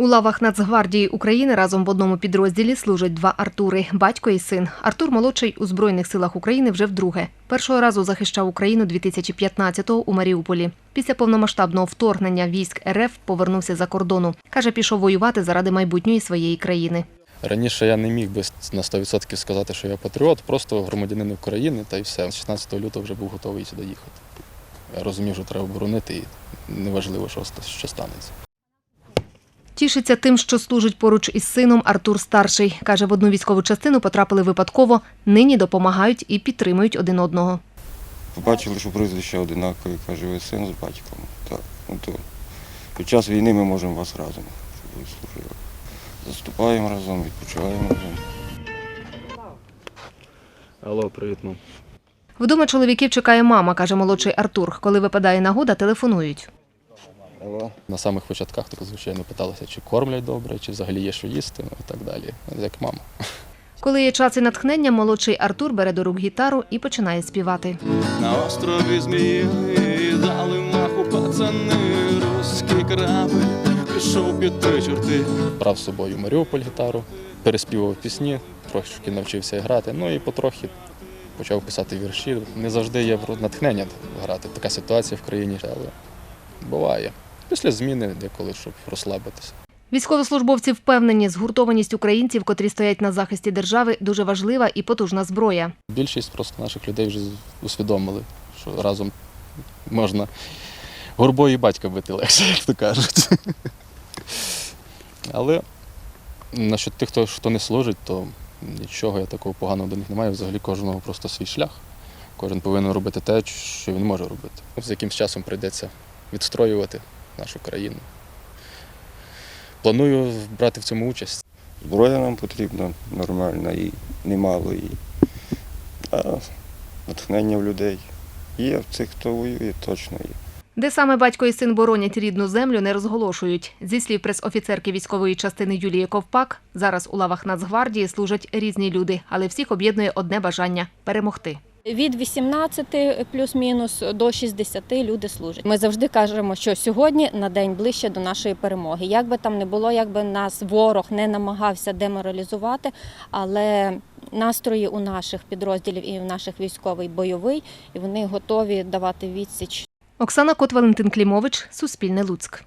У лавах Нацгвардії України разом в одному підрозділі служать два Артури батько і син. Артур молодший у Збройних силах України вже вдруге. Першого разу захищав Україну 2015-го у Маріуполі. Після повномасштабного вторгнення військ РФ повернувся за кордону. Каже, пішов воювати заради майбутньої своєї країни. Раніше я не міг би на 100% сказати, що я патріот, просто громадянин України та й все. З 16 лютого вже був готовий сюди їхати. Я розумів, що треба боронити, і неважливо, що станеться. Тішиться тим, що служить поруч із сином Артур старший. Каже, в одну військову частину потрапили випадково. Нині допомагають і підтримують один одного. Побачили, що прізвище одинакові, каже, ви син з батьком. Так, ну то під час війни ми можемо вас разом, щоб ви служили. Заступаємо разом, відпочиваємо разом. Алло, привіт, мам. Вдома чоловіків чекає мама, каже молодший Артур. Коли випадає нагода, телефонують. Алло. На самих початках так звичайно питалися, чи кормлять добре, чи взагалі є що їсти, ну і так далі. Як мама. Коли є час і натхнення, молодший Артур бере до рук гітару і починає співати. На острові змії дали маху пацани, руський корабль пішов під три чорти. Брав з собою Маріуполь гітару, переспівав пісні, трошки навчився грати, ну і потрохи почав писати вірші. Не завжди є натхнення грати. Така ситуація в країні, але буває. Після зміни деколи, щоб розслабитися. Військовослужбовці впевнені, згуртованість українців, котрі стоять на захисті держави, дуже важлива і потужна зброя. Більшість просто наших людей вже усвідомили, що разом можна горбою і батька бити легше, як то кажуть. Але насчет тих, хто, хто не служить, то нічого я такого поганого до них немає. Взагалі кожного просто свій шлях. Кожен повинен робити те, що він може робити. З якимсь часом прийдеться відстроювати нашу країну. Планую брати в цьому участь. Зброя нам потрібна нормальна і немало. І, а натхнення в людей є в цих, хто воює, точно є. Де саме батько і син боронять рідну землю, не розголошують. Зі слів прес-офіцерки військової частини Юлії Ковпак, зараз у лавах Нацгвардії служать різні люди, але всіх об'єднує одне бажання перемогти. Від 18 плюс-мінус до 60 люди служать. Ми завжди кажемо, що сьогодні на день ближче до нашої перемоги. Як би там не було, як би нас ворог не намагався деморалізувати, але настрої у наших підрозділів і в наших військовий бойовий, і вони готові давати відсіч Оксана Кот, Валентин Клімович, Суспільне Луцьк.